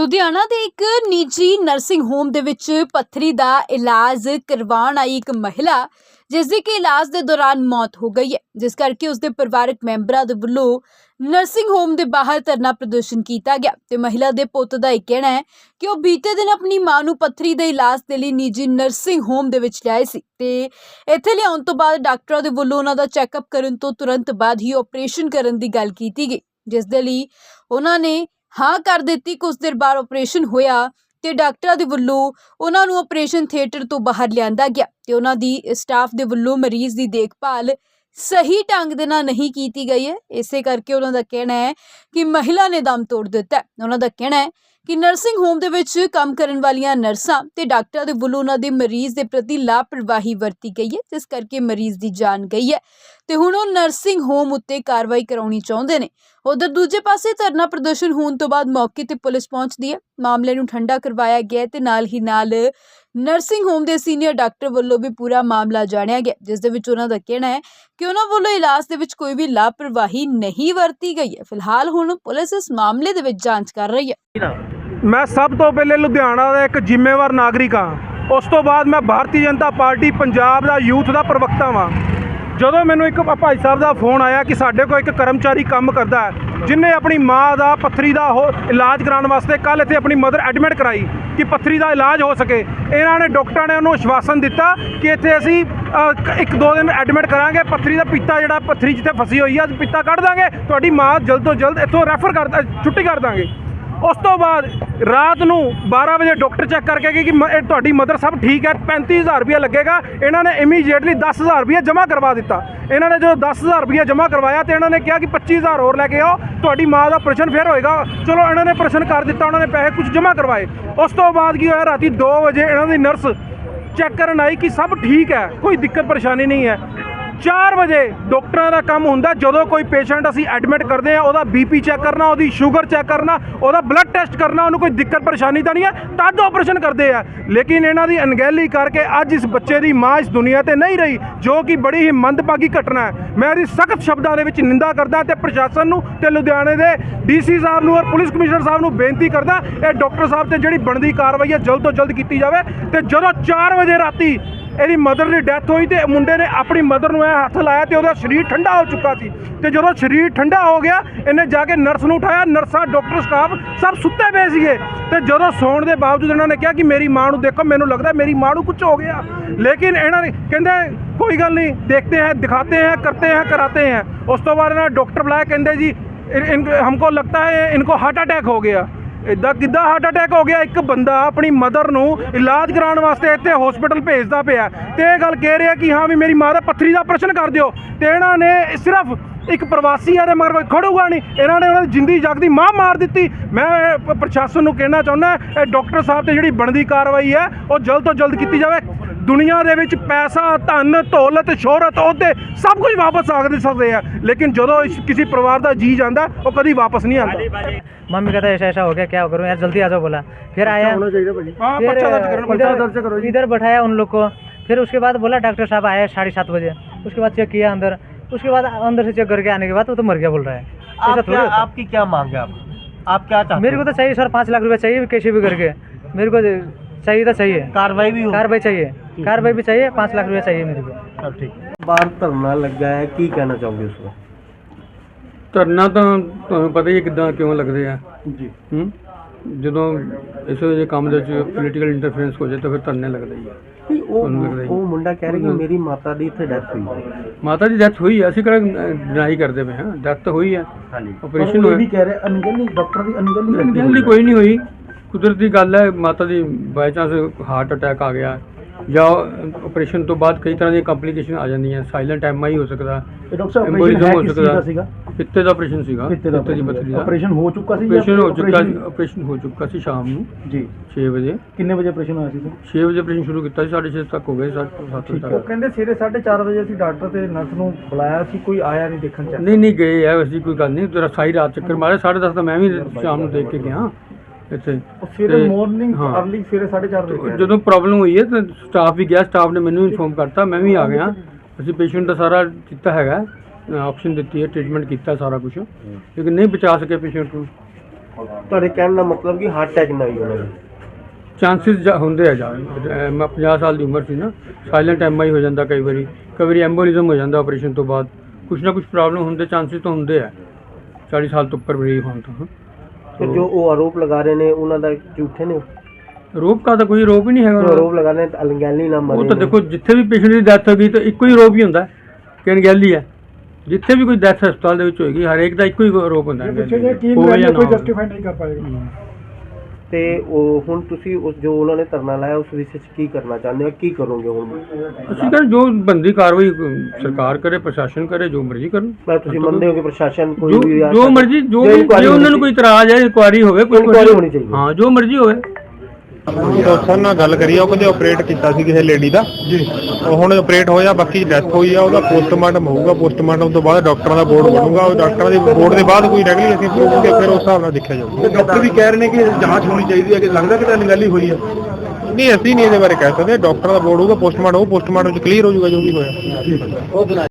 ਲੁਧਿਆਣਾ ਦੇ ਇੱਕ ਨਿੱਜੀ ਨਰਸਿੰਗ ਹੋਮ ਦੇ ਵਿੱਚ ਪੱਥਰੀ ਦਾ ਇਲਾਜ ਕਰਵਾਉਣ ਆਈ ਇੱਕ ਮਹਿਲਾ, ਜਿਸ ਦੀ ਕਿ ਇਲਾਜ ਦੇ ਦੌਰਾਨ ਮੌਤ ਹੋ ਗਈ ਹੈ। ਜਿਸ ਕਰਕੇ ਉਸ ਦੇ ਪਰਿਵਾਰਕ ਮੈਂਬਰਾਂ ਦੇ ਵੱਲੋਂ ਨਰਸਿੰਗ ਹੋਮ ਦੇ ਬਾਹਰ ਧਰਨਾ ਪ੍ਰਦਰਸ਼ਨ ਕੀਤਾ ਗਿਆ ਤੇ ਮਹਿਲਾ ਦੇ ਪੁੱਤ ਦਾ ਇਹ ਕਹਿਣਾ ਹੈ ਕਿ ਉਹ ਬੀਤੇ ਦਿਨ ਆਪਣੀ ਮਾਂ ਨੂੰ ਪੱਥਰੀ ਦੇ ਇਲਾਜ ਦੇ ਲਈ ਨਿੱਜੀ ਨਰਸਿੰਗ ਹੋਮ ਦੇ ਵਿੱਚ ਲਿਆਏ ਸੀ ਤੇ ਇੱਥੇ ਲਿਆਉਣ ਤੋਂ ਬਾਅਦ ਡਾਕਟਰਾਂ ਦੇ ਵੱਲੋਂ ਉਹਨਾਂ ਦਾ ਚੈੱਕਅਪ ਕਰਨ ਤੋਂ ਤੁਰੰਤ ਬਾਅਦ ਹੀ ਆਪਰੇਸ਼ਨ ਕਰਨ ਦੀ ਗੱਲ ਕੀਤੀ ਗਈ, ਜਿਸ ਦੇ ਲਈ ਉਹਨਾਂ ਨੇ ਹਾਂ, ਕਰ ਦਿੱਤੀ। ਕੁਝ ਦੇਰ ਬਾਅਦ ਆਪਰੇਸ਼ਨ ਹੋਇਆ ਤੇ ਡਾਕਟਰਾਂ ਦੇ ਵੱਲੋਂ ਉਹਨਾਂ ਨੂੰ ਆਪਰੇਸ਼ਨ ਥੀਏਟਰ ਤੋਂ ਬਾਹਰ ਲਿਆਂਦਾ ਗਿਆ ਤੇ ਉਹਨਾਂ ਦੀ ਸਟਾਫ ਦੇ ਵੱਲੋਂ ਮਰੀਜ਼ ਦੀ ਦੇਖਭਾਲ ਸਹੀ ਢੰਗ ਦੇ ਨਾਲ ਨਹੀਂ ਕੀਤੀ ਗਈ ਹੈ। ਇਸੇ ਕਰਕੇ ਉਹਨਾਂ ਦਾ ਕਹਿਣਾ ਹੈ ਕਿ ਮਹਿਲਾ ਨੇ ਦਮ ਤੋੜ ਦਿੱਤਾ ਉਹਨਾਂ ਦਾ ਕਹਿਣਾ ਹੈ ਕਿ ਨਰਸਿੰਗ ਹੋਮ ਦੇ ਵਿੱਚ ਕੰਮ ਕਰਨ ਵਾਲੀਆਂ ਨਰਸਾਂ ਤੇ ਡਾਕਟਰਾਂ ਦੇ ਵੱਲੋਂ ਉਹਨਾਂ ਦੇ ਮਰੀਜ਼ ਦੇ ਪ੍ਰਤੀ ਲਾਪਰਵਾਹੀ ਵਰਤੀ ਗਈ ਹੈ, ਜਿਸ ਕਰਕੇ ਮਰੀਜ਼ ਦੀ ਜਾਨ ਗਈ ਹੈ। ਤੇ ਹੁਣ ਉਹ ਨਰਸਿੰਗ ਹੋਮ ਉੱਤੇ ਕਾਰਵਾਈ ਕਰਾਉਣੀ ਚਾਹੁੰਦੇ ਨੇ। ਉਧਰ ਦੂਜੇ ਪਾਸੇ ਧਰਨਾ ਪ੍ਰਦਰਸ਼ਨ ਹੋਣ ਤੋਂ ਬਾਅਦ ਮੌਕੇ ਤੇ ਪੁਲਿਸ ਪਹੁੰਚਦੀ ਹੈ। ਮਾਮਲੇ ਨੂੰ ਠੰਡਾ ਕਰਵਾਇਆ ਗਿਆ ਹੈ ਤੇ ਨਾਲ ਹੀ ਨਾਲ ਨਰਸਿੰਗ ਹੋਮ ਦੇ ਸੀਨੀਅਰ ਡਾਕਟਰ ਵੱਲੋਂ ਵੀ ਪੂਰਾ ਮਾਮਲਾ ਜਾਣਿਆ ਗਿਆ ਜਿਸ ਦੇ ਵਿੱਚ ਉਹਨਾਂ ਦਾ ਕਹਿਣਾ ਹੈ ਕਿ ਉਹਨਾਂ ਵੱਲੋਂ ਇਲਾਜ ਦੇ ਵਿੱਚ ਕੋਈ ਵੀ ਲਾਪਰਵਾਹੀ ਨਹੀਂ ਵਰਤੀ ਗਈ ਹੈ। ਫਿਲਹਾਲ ਹੁਣ ਪੁਲਿਸ ਇਸ ਮਾਮਲੇ ਦੇ ਵਿੱਚ ਜਾਂਚ ਕਰ ਰਹੀ ਹੈ। ਮੈਂ ਸਭ ਤੋਂ ਪਹਿਲੇ ਲੁਧਿਆਣਾ ਦਾ ਇੱਕ ਜ਼ਿੰਮੇਵਾਰ ਨਾਗਰਿਕ ਹਾਂ। ਉਸ ਤੋਂ ਬਾਅਦ ਮੈਂ ਭਾਰਤੀ ਜਨਤਾ ਪਾਰਟੀ ਪੰਜਾਬ ਦਾ ਯੂਥ ਦਾ ਪ੍ਰਵਕਤਾ ਹਾਂ ਜਦੋਂ ਮੈਨੂੰ ਇੱਕ ਭਾਈ ਸਾਹਿਬ ਦਾ ਫੋਨ ਆਇਆ ਕਿ ਸਾਡੇ ਕੋਲ ਇੱਕ ਕਰਮਚਾਰੀ ਕੰਮ ਕਰਦਾ ਹੈ, ਜਿਨੇ ਆਪਣੀ ਮਾਂ ਦਾ, ਪੱਥਰੀ ਦਾ ਉਹ ਇਲਾਜ ਕਰਾਉਣ ਵਾਸਤੇ ਕੱਲ ਇੱਥੇ ਆਪਣੀ ਮਦਰ ਐਡਮਿਟ ਕਰਾਈ ਕਿ ਪੱਥਰੀ ਦਾ ਇਲਾਜ ਹੋ ਸਕੇ। ਇਹਨਾਂ ਨੇ ਡਾਕਟਰਾਂ ਨੇ ਉਹਨੂੰ ਆਸ਼ਵਾਸਨ ਦਿੱਤਾ ਕਿ ਇੱਥੇ ਅਸੀਂ ਇੱਕ ਦੋ ਦਿਨ ਐਡਮਿਟ ਕਰਾਂਗੇ। ਪੱਥਰੀ ਦਾ ਪਿੱਤਾ ਜਿਹੜਾ ਪੱਥਰੀ ਜਿੱਥੇ ਫਸੀ ਹੋਈ ਆ ਪਿੱਤਾ ਕੱਢ ਦਾਂਗੇ। ਤੁਹਾਡੀ ਮਾਂ ਜਲਦ ਤੋਂ ਜਲਦ ਇੱਥੋਂ ਰੈਫਰ ਕਰ ਛੁੱਟੀ ਕਰ ਦਾਂਗੇ। ਉਸ ਤੋਂ ਬਾਅਦ ਰਾਤ ਨੂੰ 12 ਵਜੇ ਡਾਕਟਰ ਚੈੱਕ ਕਰਕੇ ਗਏ ਕਿ ਮ- ਇਹ ਤੁਹਾਡੀ ਮਦਰ ਸਭ ਠੀਕ ਹੈ 35000 ਰੁਪਏ ਲੱਗੇਗਾ। ਇਹਨਾਂ ਨੇ ਇਮੀਡੀਏਟਲੀ 10000 ਰੁਪਏ ਜਮ੍ਹਾਂ ਕਰਵਾ ਦਿੱਤਾ। ਇਹਨਾਂ ਨੇ ਜਦੋਂ 10000 ਰੁਪਏ ਜਮ੍ਹਾਂ ਕਰਵਾਇਆ ਤੇ ਇਹਨਾਂ ਨੇ ਕਿਹਾ ਕਿ 25000 ਹੋਰ ਲੈ ਕੇ ਆਓ, ਤੁਹਾਡੀ ਮਾਂ ਦਾ ਆਪਰੇਸ਼ਨ ਫਿਰ ਹੋਏਗਾ। ਚਲੋ, ਇਹਨਾਂ ਨੇ ਆਪਰੇਸ਼ਨ ਕਰ ਦਿੱਤਾ, ਉਹਨਾਂ ਨੇ ਪੈਸੇ ਕੁਝ ਜਮ੍ਹਾਂ ਕਰਵਾਏ। ਉਸ ਤੋਂ ਬਾਅਦ ਕੀ ਹੋਇਆ, ਰਾਤੀ 2 ਵਜੇ ਇਹਨਾਂ ਦੀ ਨਰਸ ਚੈੱਕ ਕਰਨ ਆਈ ਕਿ ਸਭ ਠੀਕ ਹੈ, ਕੋਈ ਦਿੱਕਤ ਪਰੇਸ਼ਾਨੀ ਨਹੀਂ ਹੈ। 4 ਵਜੇ ਡਾਕਟਰਾਂ ਦਾ ਕੰਮ ਹੁੰਦਾ, ਜਦੋਂ ਕੋਈ ਪੇਸ਼ੈਂਟ ਅਸੀਂ ਐਡਮਿਟ ਕਰਦੇ ਆ ਉਹਦਾ ਬੀਪੀ ਚੈੱਕ ਕਰਨਾ, ਉਹਦੀ ਸ਼ੂਗਰ ਚੈੱਕ ਕਰਨਾ, ਉਹਦਾ ਬਲੱਡ ਟੈਸਟ ਕਰਨਾ, ਉਹਨੂੰ ਕੋਈ ਦਿੱਕਤ ਪਰੇਸ਼ਾਨੀ ਤਾਂ ਨਹੀਂ ਹੈ, ਤਦ ਆਪਰੇਸ਼ਨ ਕਰਦੇ ਆ। ਲੇਕਿਨ ਇਹਨਾਂ ਦੀ ਅਣਗਹਿਲੀ ਕਰਕੇ ਅੱਜ ਇਸ ਬੱਚੇ ਦੀ ਮਾਂ ਇਸ ਦੁਨੀਆ ਤੇ ਨਹੀਂ ਰਹੀ, ਜੋ ਕਿ ਬੜੀ ਹੀ ਮੰਦਭਾਗੀ ਘਟਨਾ ਹੈ। ਮੈਂ ਇਹਦੀ ਸਖਤ ਸ਼ਬਦਾਂ ਦੇ ਵਿੱਚ ਨਿੰਦਾ ਕਰਦਾ ਤੇ ਪ੍ਰਸ਼ਾਸਨ ਨੂੰ ਤੇ ਲੁਧਿਆਣੇ ਦੇ ਡੀਸੀ ਸਾਹਿਬ ਨੂੰ ਔਰ ਪੁਲਿਸ ਕਮਿਸ਼ਨਰ ਸਾਹਿਬ ਨੂੰ ਬੇਨਤੀ ਕਰਦਾ, ਇਹ ਡਾਕਟਰ ਸਾਹਿਬ ਤੇ ਜਿਹੜੀ ਬਣਦੀ ਕਾਰਵਾਈ ਹੈ ਜਲਦ ਤੋਂ ਜਲਦ ਕੀਤੀ ਜਾਵੇ ਤੇ ਜਦੋਂ 4 ਵਜੇ ਰਾਤੀ ਇਹਦੀ ਮਦਰ ਦੀ ਡੈਥ ਹੋਈ ਤੇ ਮੁੰਡੇ ਨੇ ਆਪਣੀ ਮਦਰ ਨੂੰ ਇਹ ਹੱਥ ਲਾਇਆ ਤੇ ਉਹਦਾ ਸਰੀਰ ਠੰਡਾ ਹੋ ਚੁੱਕਾ ਸੀ। ਤੇ ਜਦੋਂ ਸਰੀਰ ਠੰਡਾ ਹੋ ਗਿਆ, ਇਹਨੇ ਜਾ ਕੇ ਨਰਸ ਨੂੰ ਉਠਾਇਆ। ਨਰਸਾਂ, ਡਾਕਟਰ, ਸਟਾਫ ਸਭ ਸੁੱਤੇ ਪਏ ਸੀਗੇ। ਤੇ ਜਦੋਂ ਸੌਣ ਦੇ ਬਾਵਜੂਦ ਇਹਨਾਂ ਨੇ ਕਿਹਾ ਕਿ ਮੇਰੀ ਮਾਂ ਨੂੰ ਦੇਖੋ, ਮੈਨੂੰ ਲੱਗਦਾ ਮੇਰੀ ਮਾਂ ਨੂੰ ਕੁਝ ਹੋ ਗਿਆ। ਲੇਕਿਨ ਇਹਨਾਂ ਨੇ ਕਹਿੰਦੇ, ਕੋਈ ਗੱਲ ਨਹੀਂ, ਦੇਖਦੇ ਹੈ, ਦਿਖਾਤੇ ਹੈ, ਕਰਤੇ ਹੈ, ਕਰਾਤੇ ਹੈ। ਉਸ ਤੋਂ ਬਾਅਦ ਇਹਨਾਂ ਡਾਕਟਰ ਬੁਲਾਇਆ, ਕਹਿੰਦੇ ਜੀ ਹਮਕੋ ਲੱਗਦਾ ਹੈ है इनको ਹਾਰਟ ਅਟੈਕ ਹੋ ਗਿਆ। ਇਦਾਂ ਕਿੱਦਾਂ ਹਾਰਟ ਅਟੈਕ ਹੋ ਗਿਆ? ਇੱਕ ਬੰਦਾ ਆਪਣੀ ਮਦਰ ਨੂੰ ਇਲਾਜ ਕਰਾਉਣ ਵਾਸਤੇ ਇੱਥੇ ਹਸਪੀਟਲ ਭੇਜਦਾ ਪਿਆ। ਤੇ ਇਹ ਗੱਲ ਕਹਿ ਰਿਹਾ ਕਿ ਹਾਂ ਵੀ ਮੇਰੀ ਮਾਂ ਦਾ ਪੱਥਰੀ ਦਾ ਪ੍ਰਸ਼ਨ ਕਰ ਦਿਓ। ਤੇ ਇਹਨਾਂ ਨੇ ਸਿਰਫ ਇੱਕ ਪ੍ਰਵਾਸੀ ਆ ਦੇ ਮਗਰ ਕੋਈ ਖੜੂਗਾ ਨਹੀਂ। ਇਹਨਾਂ ਨੇ ਉਹਨਾਂ ਦੀ ਜਿੰਦੀ ਜਾਗਦੀ ਮਾਂ ਮਾਰ ਦਿੱਤੀ। ਮੈਂ ਪ੍ਰਸ਼ਾਸਨ ਨੂੰ ਕਹਿਣਾ ਚਾਹੁੰਦਾ, ਇਹ ਡਾਕਟਰ ਸਾਹਿਬ ਤੇ ਜਿਹੜੀ ਬਣਦੀ ਕਾਰਵਾਈ ਹੈ, ਉਹ ਜਲਦ ਤੋਂ ਜਲਦ ਕੀਤੀ ਜਾਵੇ। ਦੁਨੀਆ ਦੇ ਵਿੱਚ ਪੈਸਾ, ਧਨ, ਦੌਲਤ, ਸ਼ੋਹਰਤ ਅਹੁਦੇ ਸਭ ਕੁਝ ਵਾਪਸ ਆ ਸਕਦੇ ਆ। ਲੇਕਿਨ ਜਦੋਂ ਇਸ- ਕਿਸੇ ਪਰਿਵਾਰ ਦਾ ਜੀ ਜਾਂਦਾ, ਉਹ ਕਦੀ ਵਾਪਸ ਨਹੀਂ ਆਉਂਦਾ। मम्मी कहता ऐसा ऐसा हो गया क्या करूँ? यार जल्दी आ जाओ बोला। फिर अच्छा आया। इधर बैठाया उन लोग को। फिर उसके बाद बोला डॉक्टर साहब आया साढ़े सात बजे। उसके बाद चेक किया अंदर। उसके बाद अंदर से चेक करके आने के बाद वो तो मर गया बोल रहा है। आप क्या, आपकी क्या मांग है आप? आप क्या चाहते मेरे को तो चाहिए सर पाँच लाख रुपया चाहिए कैसे भी करके। मेरे को तो चाहिए तो चाहिए। कार्रवाई भी कार्रवाई चाहिए। कार्रवाई भी चाहिए पाँच लाख रुपया चाहिए मेरे को। ठीक। बात धरना लग गया है की कहना चाहोगे उसको? ਧਰਨਾ ਤਾਂ ਤੁਹਾਨੂੰ ਪਤਾ ਹੀ ਹੈ ਕਿੱਦਾਂ ਕਿਉਂ ਲੱਗਦੇ ਆ। जी ਹੂੰ? ਜਦੋਂ ਇਸ ਜੇ ਕੰਮ ਦੇ ਵਿੱਚ ਪੋਲੀਟੀਕਲ ਇੰਟਰਫੇਰੈਂਸ ਹੋ ਜਾਏ ਤਾਂ ਫਿਰ ਧਰਨੇ ਲੱਗਦੇ ਹੀ ਆ। ਨਹੀਂ, ਉਹ ਤੁਹਾਨੂੰ ਲੱਗਦਾ ਜੀ? ਉਹ ਮੁੰਡਾ ਕਹਿ ਰਿਹਾ ਕਿ ਮੇਰੀ ਮਾਤਾ ਦੀ ਇੱਥੇ ਡੈਥ ਹੋਈ ਹੈ। ਮਾਤਾ ਦੀ ਡੈਥ ਹੋਈ ਆ ਅਸੀਂ ਕਿਹੜਾ ਡਿਨਾਈ ਕਰਦੇ ਪਏ ਹਾਂ। ਡੈਥ ਤਾਂ ਹੋਈ ਆ। ਹਾਂਜੀ। ਆਪਰੇਸ਼ਨ ਹੋਇਆ। ਕਹਿ ਰਿਹਾ ਅਨਗਲੀ ਡਾਕਟਰ ਦੀ ਅਨਗਲੀ ਅਣਗਹਿਲੀ ਕੋਈ ਨਹੀਂ ਹੋਈ। ਕੁਦਰਤੀ ਗੱਲ ਹੈ ਮਾਤਾ ਦੀ ਬਾਈ ਚਾਂਸ ਹਾਰਟ ਅਟੈਕ ਆ ਗਿਆ। ਜਾਂ ਆਪਰੇਸ਼ਨ ਤੋਂ ਬਾਅਦ ਕਈ ਤਰ੍ਹਾਂ ਦੀਆਂ ਕੰਪਲਿਕੇਸ਼ਨ ਆ ਜਾਂਦੀਆਂ ਸਾਇਲੈਂਟ ਐਮਆਈ ਹੋ ਸਕਦਾ ਡਾਕਟਰ Embolism ਹੋ ਸਕਦਾ ਪਿੱਤੇ ਦਾ ਆਪਰੇਸ਼ਨ ਸੀਗਾ ਪਿੱਤੇ ਦੀ ਪੱਥਰੀ ਦਾ। ਆਪਰੇਸ਼ਨ ਹੋ ਚੁੱਕਾ ਸੀ ਆਪਰੇਸ਼ਨ ਹੋ ਚੁੱਕਾ ਆਪਰੇਸ਼ਨ ਹੋ ਚੁੱਕਾ ਸੀ ਸ਼ਾਮ ਨੂੰ ਜੀ। 6 ਵਜੇ। ਕਿੰਨੇ ਵਜੇ ਆਪਰੇਸ਼ਨ ਹੋਇਆ ਸੀ 6 ਵਜੇ ਆਪਰੇਸ਼ਨ ਸ਼ੁਰੂ ਕੀਤਾ ਸੀ 6:30 ਤੱਕ ਹੋ ਗਏ 7 ਵਜੇ ਤੱਕ। ਕਹਿੰਦੇ ਸਵੇਰੇ 4:30 ਵਜੇ ਅਸੀਂ ਡਾਕਟਰ ਤੇ ਨਰਸ ਨੂੰ ਬੁਲਾਇਆ ਸੀ ਕੋਈ ਆਇਆ ਨਹੀਂ ਦੇਖਣ ਚ। ਨਹੀਂ ਨਹੀਂ ਗਏ ਐ ਐਸੀ ਕੋਈ ਗੱਲ ਨਹੀਂ ਤੇਰਾ ਸਾਰੀ ਰਾਤ ਚੱਕਰ ਮਾਰੇ 10:30 ਤਾਂ ਮੈਂ ਵੀ ਸ਼ਾਮ ਨੂੰ ਦੇਖ ਕੇ ਗਿਆ। ਇੱਥੇ। ਸਵੇਰੇ ਤੇ- ਮਾਰਨਿੰਗ ਹਾਂ। ਅਰਲੀ ਸਵੇਰੇ 4:30 ਵਜੇ ਜਦੋਂ ਪ੍ਰੋਬਲਮ ਹੋਈ ਹੈ ਤਾਂ ਸਟਾਫ ਵੀ ਗਿਆ ਸਟਾਫ ਨੇ ਮੈਨੂੰ ਇਨਫੋਰਮ ਕਰਤਾ। ਮੈਂ ਵੀ ਆ ਗਿਆ। ਅਸੀਂ ਪੇਸ਼ੈਂਟ ਦਾ ਸਾਰਾ ਕੀਤਾ ਹੈਗਾ। ਆਪਸ਼ਨ ਦਿੱਤੀ ਹੈ ਟ੍ਰੀਟਮੈਂਟ ਕੀਤਾ ਸਾਰਾ ਕੁਝ ਲੇਕਿਨ ਨਹੀਂ ਬਚਾ ਸਕੇ ਪੇਸ਼ੈਂਟ ਨੂੰ। ਤੁਹਾਡੇ ਕਹਿਣ ਦਾ ਮਤਲਬ ਕਿ ਹਾਰਟ ਅਟੈਕ ਨਾ ਹੀ ਉਹਨਾਂ ਨੂੰ ਚਾਂਸਸ ਹੁੰਦੇ ਆ ਜਾ ਅਹ ਮੈਂ 50 ਸਾਲ ਦੀ ਉਮਰ ਸੀ ਨਾ। ਸਾਇਲੈਂਟ ਐਮਆਈ ਹੋ ਜਾਂਦਾ ਕਈ ਵਾਰੀ। ਕਈ ਵਾਰੀ ਐਂਬੋਲਿਜ਼ਮ ਹੋ ਜਾਂਦਾ ਆਪਰੇਸ਼ਨ ਤੋਂ ਬਾਅਦ। ਕੁਛ ਨਾ ਕੁਛ ਪ੍ਰੋਬਲਮ ਹੁੰਦੇ ਚਾਂਸਸ ਤਾਂ ਹੁੰਦੇ ਆ। 40 ਸਾਲ ਤੋਂ ਉੱਪਰ ਵੀ ਹੋਣ ਤੋਂ। ਤੇ ਜੋ ਉਹ ਆਰੋਪ ਲਗਾ ਰਹੇ ਨੇ ਉਹਨਾਂ ਦਾ ਝੂਠੇ ਨੇ ਰੋਪ ਕਾ ਤਾਂ ਕੋਈ ਰੋਪ ਹੀ ਨਹੀਂ ਹੈਗਾ ਜੋ ਉਹਨਾਂ ਦਾ। ਆਰੋਪ ਲਗਾ ਰਹੇ ਨੇ ਅਲੰਗੈਲੀ ਨਾ ਮਰੇ ਉਹ ਤਾਂ। ਦੇਖੋ ਜਿੱਥੇ ਵੀ ਪੇਸ਼ੈਂਟ ਦੀ ਡੈਥ ਹੋ ਗਈ ਤਾਂ ਇੱਕੋ ਹੀ ਰੋਪ ਹੀ ਹੁੰਦਾ ਕਿ ਅਣਗਹਿਲੀ ਹੈ ਜਿੱਥੇ ਵੀ ਕੋਈ ਡੈਥ ਹਸਪਤਾਲ ਦੇ ਵਿੱਚ ਹੋਏਗੀ ਹਰੇਕ ਦਾ ਇੱਕੋ ਹੀ ਰੋਪ ਹੁੰਦਾ ਹੈ ਹੋਵੇ ਜਾਂ ਨਾ ਹੋਵੇ। ਨਹੀਂ ਕਰ ਪਾਏਗਾ ਤੇ ਉਹ ਹੁਣ ਤੁਸੀਂ ਉਸ ਜੋ ਉਹਨਾਂ ਨੇ ਧਰਨਾ ਲਾਇਆ ਉਸ ਵਿਸ਼ੇ 'ਚ ਕੀ ਕਰਨਾ ਚਾਹੁੰਦੇ ਹੋ? ਕੀ ਕਰੋਗੇ ਹੁਣ? ਅਸੀਂ ਕਹਿੰਦੇ ਜੋ ਬੰਦੀ ਕਾਰਵਾਈ ਸਰਕਾਰ ਕਰੇ ਪ੍ਰਸ਼ਾਸਨ ਕਰੇ ਜੋ ਮਰਜ਼ੀ ਕਰਨ। ਮੈਂ ਤੁਸੀਂ ਮੰਨਦੇ ਹੋ ਕਿ ਪ੍ਰਸ਼ਾਸਨ ਕੋਈ ਜੋ ਵੀ ਜੋ ਮਰਜ਼ੀ ਜੋ ਵੀ inquiry ਜੇ ਉਹਨਾਂ ਨੂੰ ਕੋਈ ਇਤਰਾਜ਼ ਹੈ ਇਨਕੁਆਰੀ ਹੋਵੇ ਕੋਈ Inquiry ਹੋਣੀ ਚਾਹੀਦੀ। ਹਾਂ ਜੋ ਮਰਜ਼ੀ ਹੋਵੇ। ਡਾਕਟਰ ਨਾਲ ਗੱਲ ਕਰੀ ਆ ਉਹ ਕਹਿੰਦੇ ਆਪਰੇਟ ਕੀਤਾ ਸੀ ਕਿਸੇ ਲੇਡੀ ਦਾ। ਜੀ। ਉਹ ਹੁਣ ਆਪਰੇਟ ਹੋਇਆ ਬਾਕੀ ਡੈਥ ਹੋਈ ਆ ਉਹਦਾ ਪੋਸਟਮਾਰਟਮ ਹੋਊਗਾ ਪੋਸਟਮਾਰਟਮ ਤੋਂ ਬਾਅਦ ਡਾਕਟਰਾਂ ਦਾ ਬੋਰਡ ਬਣੂਗਾ ਉਹ ਡਾਕਟਰਾਂ ਦੇ ਬੋਰਡ ਦੇ ਬਾਅਦ ਕੋਈ ਰੈਗੂਲਰ ਅਸੀਂ ਪ੍ਰੂਫ ਕੇ ਫਿਰ ਉਸ ਹਿਸਾਬ ਨਾਲ ਦੇਖਿਆ ਜਾਊਗਾ। ਡਾਕਟਰ ਵੀ ਕਹਿ ਰਹੇ ਨੇ ਕਿ ਜਾਂਚ ਹੋਣੀ ਚਾਹੀਦੀ ਹੈ ਕਿ ਲੱਗਦਾ ਕਿ ਤਾਂ ਨਿਗਾਲੀ ਹੋਈ ਹੈ? ਨਹੀਂ ਅਸੀਂ ਨਹੀਂ ਇਹਦੇ ਬਾਰੇ ਕਹਿ ਸਕਦੇ। ਡਾਕਟਰਾਂ ਦਾ ਬੋਰਡ ਹੋਊਗਾ ਪੋਸਟਮਾਰਟਮ ਉਹ ਪੋਸਟਮਾਰਟਮ ਚ ਕਲੀਅਰ ਹੋ ਜਾਊਗਾ ਜੋ ਵੀ ਹੋਇਆ।